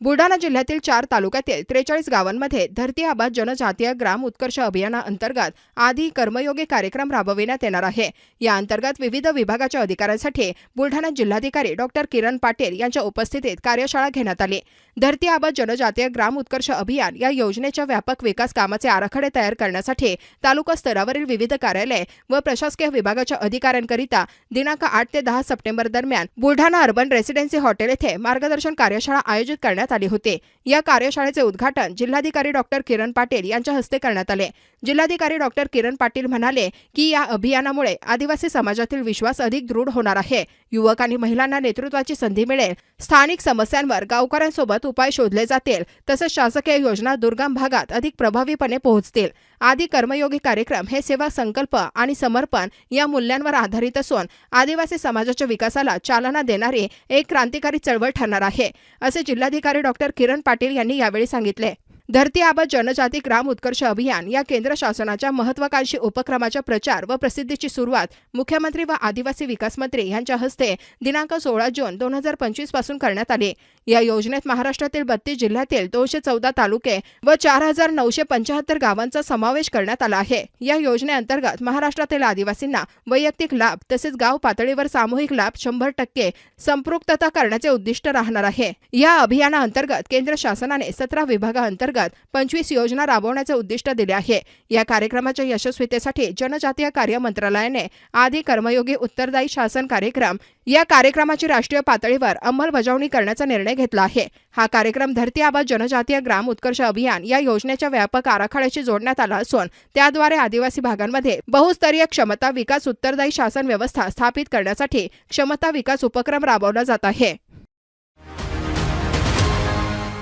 बुलढाणा जिल्ह्यातील चार तालुक्यातील त्रेचाळीस गावांमध्ये धरती आबाद जनजातीय ग्राम उत्कर्ष अभियानाअंतर्गत आदी कर्मयोगी कार्यक्रम राबविण्यात येणार आहे. या अंतर्गत विविध विभागाच्या अधिकाऱ्यांसाठी बुलढाणा जिल्हाधिकारी डॉक्टर किरण पाटील यांच्या उपस्थितीत कार्यशाळा घेण्यात आली. धरती आबाद जनजातीय ग्राम उत्कर्ष अभियान या योजनेच्या व्यापक विकास कामाचे आराखडे तयार करण्यासाठी तालुका स्तरावरील विविध कार्यालय व प्रशासकीय विभागाच्या अधिकाऱ्यांकरिता दिनांक आठ ते दहा सप्टेंबर दरम्यान बुलढाणा अर्बन रेसिडेन्सी हॉटेल येथे मार्गदर्शन कार्यशाळा आयोजित करण्यात घेण्यात आले होते. या कार्यशाळेचे उद्घाटन जिल्हाधिकारी डॉक्टर किरण पाटील यांच्या हस्ते करण्यात आले. जिल्हाधिकारी डॉक्टर किरण पाटील म्हणाले की या अभियानामुळे आदिवासी समाजातील विश्वास अधिक दृढ होणार आहे. युवक आणि महिलांना नेतृत्वाची संधी मिळेल. स्थानिक समस्यांवर गावकऱ्यांसोबत उपाय शोधले जातील. तसंच शासकीय योजना दुर्गम भागात अधिक प्रभावीपणे पोहोचतील. आदी कर्मयोगी कार्यक्रम हे सेवा संकल्प आणि समर्पण या मूल्यांवर आधारित असून आदिवासी समाजाच्या विकासाला चालना देणारी एक क्रांतिकारी चळवळ ठरणार आहे असे जिल्हाधिकारी डॉक्टर किरण पाटील यांनी यावेळी सांगितले. धरती आबाद जनजाती ग्राम उत्कर्ष अभियान या केंद्र शासनाच्या महत्वाकांक्षी उपक्रमाच्या प्रचार व प्रसिद्धीची सुरुवात मुख्यमंत्री व आदिवासी विकास मंत्री यांच्या हस्ते दिनांक सोळा जून दोन हजार पंचवीसपासून करण्यात आली. या योजनेत महाराष्ट्रातील बत्तीस जिल्ह्यातील दोनशे चौदा तालुके व चार हजार नऊशे पंचाहत्तर गावांचा समावेश करण्यात आला आहे. या योजनेअंतर्गत महाराष्ट्रातील आदिवासींना वैयक्तिक लाभ तसेच गाव पातळीवर सामूहिक लाभ शंभर टक्के संपृक्तता करण्याचे उद्दिष्ट राहणार आहे. या अभियानाअंतर्गत केंद्र शासनाने सतरा विभागाअंतर्गत पंचवीस योजना राबवण्याचे उद्दिष्ट दिले आहे. या कार्यक्रमाच्या यशस्वीतेसाठी जनजातीय कार्य मंत्रालयाने आदी कर्मयोगी उत्तरदायी शासन कार्यक्रम या कार्यक्रमाची राष्ट्रीय पातळीवर अंमलबजावणी करण्याचा निर्णय घेतला आहे. हा कार्यक्रम धरती आबाद जनजातीय ग्राम उत्कर्ष अभियान या योजनेच्या व्यापक आराखड्याशी जोडण्यात आला असून त्याद्वारे आदिवासी भागांमध्ये बहुस्तरीय क्षमता विकास उत्तरदायी शासन व्यवस्था स्थापित करण्यासाठी क्षमता विकास उपक्रम राबवला जात आहे.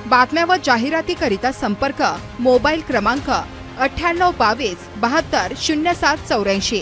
बातम्या व जाहिरातीकरिता संपर्क मोबाईल क्रमांक अठ्ठ्याण्णव बावीस बहात्तर शून्य सात चौऱ्याऐंशी.